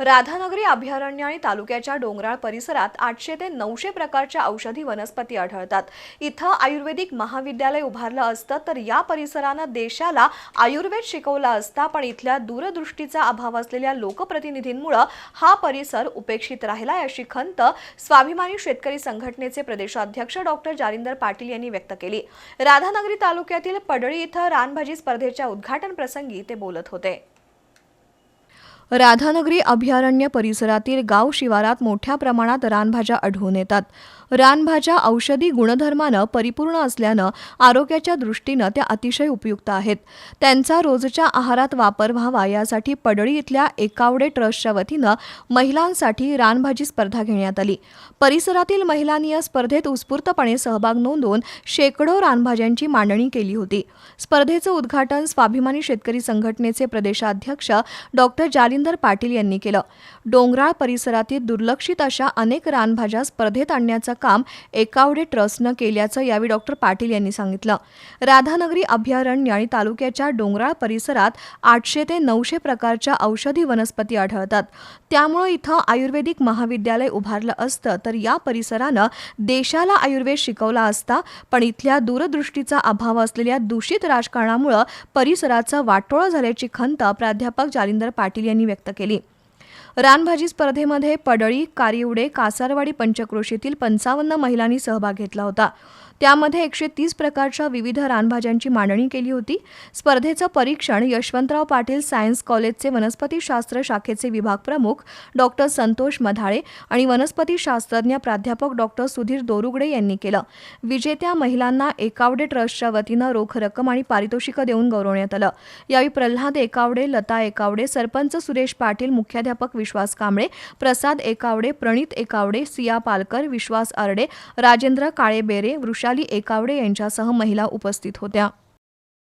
राधानगरी अभयारण्य आणि तालुक्याच्या डोंगराळ परिसरात आठशे ते नऊशे प्रकारच्या औषधी वनस्पती आढळतात. इथं आयुर्वेदिक महाविद्यालय उभारलं असतं तर या परिसरानं देशाला आयुर्वेद शिकवला असता पण इथल्या दूरदृष्टीचा अभाव असलेल्या लोकप्रतिनिधींमुळं हा परिसर उपेक्षित राहिला अशी खंत स्वाभिमानी शेतकरी संघटनेचे प्रदेशाध्यक्ष डॉक्टर जालिंदर पाटील यांनी व्यक्त केली. राधानगरी तालुक्यातील पडळी इथं रानभाजी स्पर्धेच्या उद्घाटन प्रसंगी ते बोलत होते. राधानगरी अभयारण्य परिसरातील गाव शिवारात मोठ्या प्रमाणात रानभाज्या आढळून येतात. रानभाज्या औषधी गुणधर्मानं परिपूर्ण असल्यानं आरोग्याच्या दृष्टीनं त्या अतिशय उपयुक्त आहेत. त्यांचा रोजच्या आहारात वापर व्हावा यासाठी पडळी इथल्या एकावडे ट्रस्टच्या वतीनं महिलांसाठी रानभाजी स्पर्धा घेण्यात आली. परिसरातील महिलांनी या स्पर्धेत उत्स्फूर्तपणे सहभाग नोंदवून शेकडो रानभाज्यांची मांडणी केली होती. स्पर्धेचं उद्घाटन स्वाभिमानी शेतकरी संघटनेचे प्रदेशाध्यक्ष डॉक्टर जालिंदर पाटील यांनी केलं. डोंगराळ परिसरातील दुर्लक्षित अशा अनेक रानभाज्या स्पर्धेत आणण्याचं काम एकावडे ट्रस्टनं केल्याचं यावेळी डॉक्टर पाटील यांनी सांगितलं. राधानगरी अभयारण्य आणि तालुक्याच्या डोंगराळ परिसरात आठशे ते नऊशे प्रकारच्या औषधी वनस्पती आढळतात. त्यामुळं इथं आयुर्वेदिक महाविद्यालय उभारलं असतं तर या परिसरानं देशाला आयुर्वेद शिकवला असता पण इथल्या दूरदृष्टीचा अभाव असलेल्या दूषित राजकारणामुळं परिसराचं वाटोळं झाल्याची खंत प्राध्यापक जालिंदर पाटील यांनी व्यक्त केली. रानभाजी स्पर्धेमध्ये पडळी कारिवडे कासारवाडी पंचक्रोशीतील पंचावन्न महिलांनी सहभाग घेतला होता. त्यामध्ये एकशे तीस प्रकारच्या विविध रानभाज्यांची मांडणी केली होती. स्पर्धेचं परीक्षण यशवंतराव पाटील सायन्स कॉलेजचे वनस्पतीशास्त्र शाखेचे विभाग प्रमुख डॉक्टर संतोष मधाळे आणि वनस्पतीशास्त्रज्ञ प्राध्यापक डॉक्टर सुधीर दोरुगडे यांनी केलं. विजेत्या महिलांना एकावडे ट्रस्टच्या वतीनं रोख रक्कम आणि पारितोषिकं देऊन गौरवण्यात आलं. यावेळी प्रल्हाद एकावडे लता एकावडे सरपंच सुरेश पाटील मुख्याध्यापक विश्वास कांबळे प्रसाद एकावडे प्रणित एकावडे सिया पालकर विश्वास आरडे राजेंद्र काळेबेरे वृषाली एकावडे यांच्यासह महिला उपस्थित होत्या.